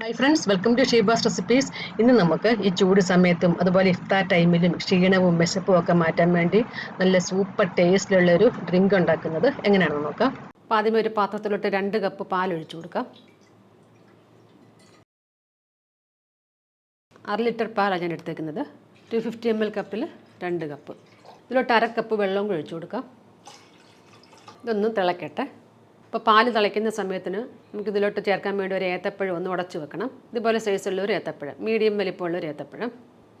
Hi friends welcome to Sheeba's recipes ഇന്ന് നമുക്ക് ഈ ചൂട് സമയത്തും അതുപോലെ ഇഫ്താർ ടൈമിലും ക്ഷീണവും വിശപ്പും ഒക്കെ മാറ്റാൻ വേണ്ടി നല്ല സൂപ്പർ ടേസ്റ്റിലുള്ള ഒരു ഡ്രിങ്ക് ഉണ്ടാക്കുന്നത് എങ്ങനെയാണെന്ന് നോക്കാം. അപ്പോൾ ആദ്യമേ ഒരു പാത്രത്തിലോട്ട് രണ്ട് കപ്പ് പാൽ ഒഴിച്ചു കൊടുക്കാം. അര ലിറ്റർ പാലാണ് ഞാൻ എടുത്തേക്കുന്നത്. ടു ഫിഫ്റ്റി എം എൽ കപ്പിൽ രണ്ട് കപ്പ് ഇതിലോട്ട് അര കപ്പ് വെള്ളവും ഒഴിച്ചു കൊടുക്കാം. ഇതൊന്ന് തിളക്കട്ടെ. അപ്പോൾ പാൽ തിളയ്ക്കുന്ന സമയത്തിന് നമുക്ക് ഇതിലോട്ട് ചേർക്കാൻ വേണ്ടി ഒരു ഏത്തപ്പഴം ഒന്ന് ഉടച്ച് വെക്കണം. ഇതുപോലെ സൈസുള്ള ഒരു ഏത്തപ്പഴം മീഡിയം വലിപ്പമുള്ള ഒരു ഏത്തപ്പഴം.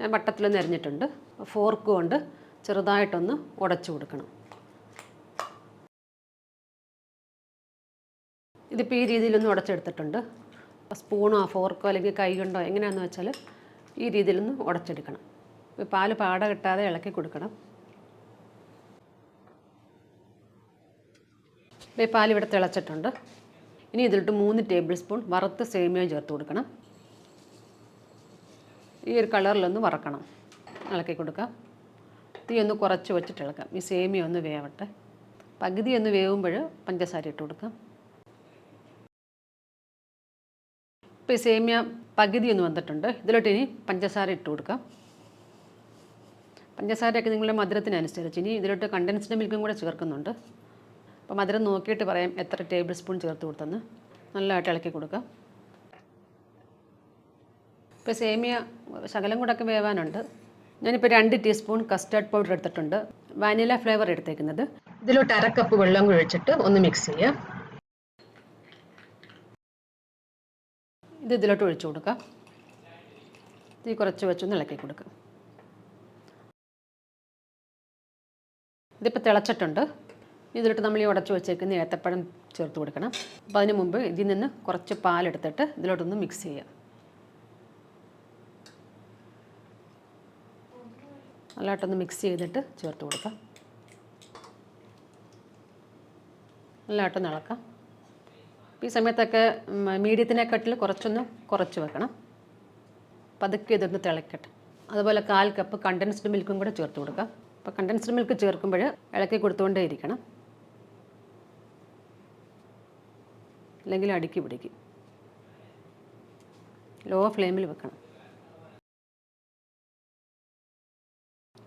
ഞാൻ വട്ടത്തിലൊന്ന് എറിഞ്ഞിട്ടുണ്ട് ഫോർക്ക് കൊണ്ട് ചെറുതായിട്ടൊന്ന് ഉടച്ചു കൊടുക്കണം. ഇതിപ്പോൾ ഈ രീതിയിലൊന്ന് ഉടച്ചെടുത്തിട്ടുണ്ട്. സ്പൂണോ ഫോർക്കോ അല്ലെങ്കിൽ കൈ കൊണ്ടോ എങ്ങനെയാണെന്ന് വെച്ചാൽ ഈ രീതിയിലൊന്ന് ഉടച്ചെടുക്കണം. പാൽ പാട കിട്ടാതെ ഇളക്കി കൊടുക്കണം. ഈ പാൽ ഇവിടെ തിളച്ചിട്ടുണ്ട്. ഇനി ഇതിലിട്ട് മൂന്ന് ടേബിൾ സ്പൂൺ വറുത്ത് സേമിയ ചേർത്ത് കൊടുക്കണം. ഈ ഒരു കളറിലൊന്ന് വറക്കണം. ഇളക്കി കൊടുക്കാം. തീ ഒന്ന് കുറച്ച് വെച്ചിട്ട് ഇളക്കാം. ഈ സേമിയ ഒന്ന് വേവട്ടെ. പകുതി ഒന്ന് വേവുമ്പോൾ പഞ്ചസാര ഇട്ട് കൊടുക്കാം. ഇപ്പോൾ ഈ സേമിയ പകുതി ഒന്ന് വന്നിട്ടുണ്ട്. ഇതിലോട്ട് ഇനി പഞ്ചസാര ഇട്ട് കൊടുക്കാം. പഞ്ചസാരയൊക്കെ നിങ്ങളുടെ മധുരത്തിനനുസരിച്ച് ഇനി ഇതിലോട്ട് കണ്ടൻസ്ഡ് മിൽക്കും കൂടെ ചേർക്കുന്നുണ്ട്. അപ്പോൾ മധുരം നോക്കിയിട്ട് പറയാം എത്ര ടേബിൾ സ്പൂൺ ചേർത്ത് കൊടുത്തെന്ന്. നല്ലതായിട്ട് ഇളക്കി കൊടുക്കുക. ഇപ്പോൾ സേമിയ ശകലം കൂടെയൊക്കെ വേവാനുണ്ട്. ഞാനിപ്പോൾ രണ്ട് ടീസ്പൂൺ കസ്റ്റർഡ് പൗഡർ എടുത്തിട്ടുണ്ട്. വാനില ഫ്ലേവർ എടുത്തേക്കുന്നത്. ഇതിലോട്ട് അര കപ്പ് വെള്ളം കുഴിച്ചിട്ട് ഒന്ന് മിക്സ് ചെയ്യുക. ഇത് ഇതിലോട്ട് ഒഴിച്ചു കൊടുക്കുക. തീ കുറച്ച് വെച്ചൊന്ന് ഇളക്കി കൊടുക്കാം ഇതിപ്പോൾ തിളച്ചിട്ടുണ്ട്. ഇതിലോട്ട് നമ്മൾ ഈ ഉടച്ചു വെച്ചേക്കുന്ന ഏത്തപ്പഴം ചേർത്ത് കൊടുക്കണം. അപ്പോൾ അതിന് മുമ്പ് ഇതിൽ നിന്ന് കുറച്ച് പാലെടുത്തിട്ട് ഇതിലോട്ടൊന്ന് മിക്സ് ചെയ്യുക നല്ലതായിട്ടൊന്ന് മിക്സ് ചെയ്തിട്ട് ചേർത്ത് കൊടുക്കാം. നല്ലതായിട്ടൊന്ന് ഇളക്കാം. ഈ സമയത്തൊക്കെ മീഡിയത്തിനെക്കാട്ടിൽ കുറച്ചൊന്ന് കുറച്ച് വെക്കണം. പതുക്കെ ഇതൊന്ന് തിളക്കട്ടെ. അതുപോലെ കാൽ കപ്പ് കണ്ടൻസ്ഡ് മിൽക്കും കൂടെ ചേർത്ത് കൊടുക്കാം. അപ്പോൾ കണ്ടൻസ്ഡ് മിൽക്ക് ചേർക്കുമ്പോൾ ഇളക്കി കൊടുത്തുകൊണ്ടേ ഇരിക്കണം അല്ലെങ്കിൽ അടുക്കി പിടിക്കും. ലോ ഫ്ലെയിമിൽ വെക്കണം.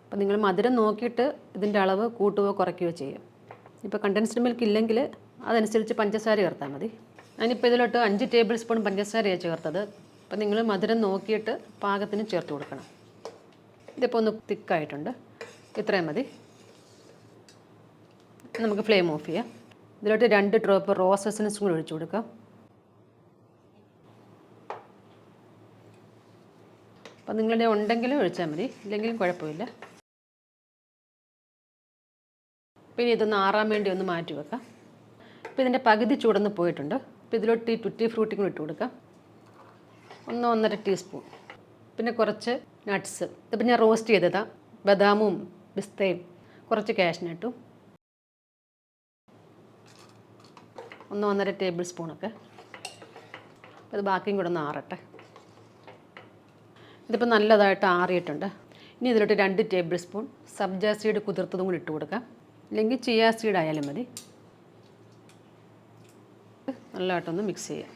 അപ്പോൾ നിങ്ങൾ മധുരം നോക്കിയിട്ട് ഇതിന്റെ അളവ് കൂട്ടുകയോ കുറയ്ക്കുകയോ ചെയ്യും. ഇപ്പോൾ കണ്ടൻസ്ഡ് മിൽക്ക് ഇല്ലെങ്കിൽ അതനുസരിച്ച് പഞ്ചസാര ചേർത്താൽ മതി. ഞാനിപ്പോൾ ഇതിലോട്ട് അഞ്ച് ടേബിൾ സ്പൂൺ പഞ്ചസാരയാണ് ചേർത്തത്. അപ്പോൾ നിങ്ങൾ മധുരം നോക്കിയിട്ട് പാകത്തിന് ചേർത്ത് കൊടുക്കണം. ഇതിപ്പോൾ ഒന്ന് തിക്കായിട്ടുണ്ട് ഇത്രയും മതി. നമുക്ക് ഫ്ലെയിം ഓഫ് ചെയ്യാം. ഇതിലോട്ട് രണ്ട് ഡ്രോപ്പ് റോസ് എസൻസും കൂടി ഒഴിച്ചു കൊടുക്കാം അപ്പം നിങ്ങളുടെ ഉണ്ടെങ്കിലും ഒഴിച്ചാൽ മതി ഇല്ലെങ്കിലും കുഴപ്പമില്ല. പിന്നെ ഇതൊന്ന് ആറാൻ വേണ്ടി ഒന്ന് മാറ്റി വെക്കാം. ഇപ്പോൾ ഇതിന്റെ പകുതി ചൂടൊന്ന് പോയിട്ടുണ്ട്. അപ്പോൾ ഇതിലോട്ട് ഈ ടുറ്റി ഫ്രൂട്ടി കൂടി ഇട്ട് കൊടുക്കാം. ഒന്ന് ഒന്നര ടീസ്പൂൺ പിന്നെ കുറച്ച് നട്ട്സ് ഇതിപ്പോൾ ഞാൻ റോസ്റ്റ് ചെയ്തതാണ് ബദാമും പിസ്തയും കുറച്ച് കാഷ്നട്ടും ഒന്ന് ഒന്നര ടേബിൾ സ്പൂണൊക്കെ. അത് ബാക്കിയും കൂടെ ഒന്ന് ആറട്ടെ. ഇതിപ്പോൾ നല്ലതായിട്ട് ആറിയിട്ടുണ്ട്. ഇനി ഇതിലോട്ട് രണ്ട് ടേബിൾ സ്പൂൺ സബ്ജ സീഡ് കുതിർത്തതും കൂടി ഇട്ട് കൊടുക്കാം. അല്ലെങ്കിൽ ചിയാ സീഡ് ആയാലും മതി. നല്ലതായിട്ടൊന്ന് മിക്സ് ചെയ്യാം.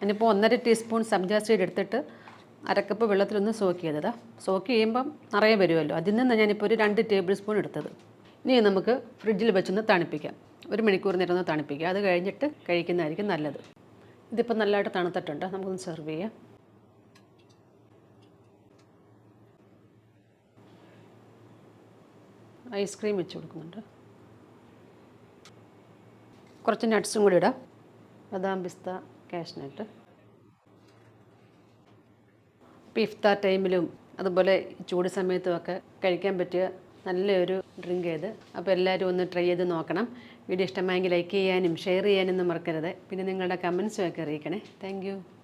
ഞാനിപ്പോൾ ഒന്നര ടീസ്പൂൺ സബ്ജാ സീഡ് എടുത്തിട്ട് അരക്കപ്പ് വെള്ളത്തിലൊന്ന് സോക്ക് ചെയ്തതാണ് സോക്ക് ചെയ്യുമ്പം നിറയെ വരുമല്ലോ. അതിൽ നിന്ന് ഞാനിപ്പോൾ ഒരു രണ്ട് ടേബിൾ സ്പൂൺ എടുത്തത്. ഇനി നമുക്ക് ഫ്രിഡ്ജിൽ വെച്ചൊന്ന് തണുപ്പിക്കാം. ഒരു മണിക്കൂർ നേരം ഒന്ന് തണുപ്പിക്കുക. അത് കഴിഞ്ഞിട്ട് കഴിക്കുന്നതായിരിക്കും നല്ലത്. ഇതിപ്പോൾ നല്ലതായിട്ട് തണുത്തിട്ടുണ്ട്. നമുക്കൊന്ന് സെർവ് ചെയ്യാം. ഐസ്ക്രീം വെച്ച് കൊടുക്കുന്നുണ്ട്. കുറച്ച് നട്ട്സും കൂടി ഇടാം. ബദാം പിസ്ത കാഷ്നട്ട്. ഇപ്പോൾ ഇഫ്താർ ടൈമിലും അതുപോലെ ചൂട് സമയത്തുമൊക്കെ കഴിക്കാൻ പറ്റിയ നല്ലൊരു ഡ്രിങ്ക് ചെയ്ത് അപ്പോൾ എല്ലാവരും ഒന്ന് ട്രൈ ചെയ്ത് നോക്കണം. വീഡിയോ ഇഷ്ടമായെങ്കിൽ ലൈക്ക് ചെയ്യാനും ഷെയർ ചെയ്യാനും മറക്കരുത്. പിന്നെ നിങ്ങളുടെ കമൻസും ഒക്കെ അറിയിക്കണേ. താങ്ക്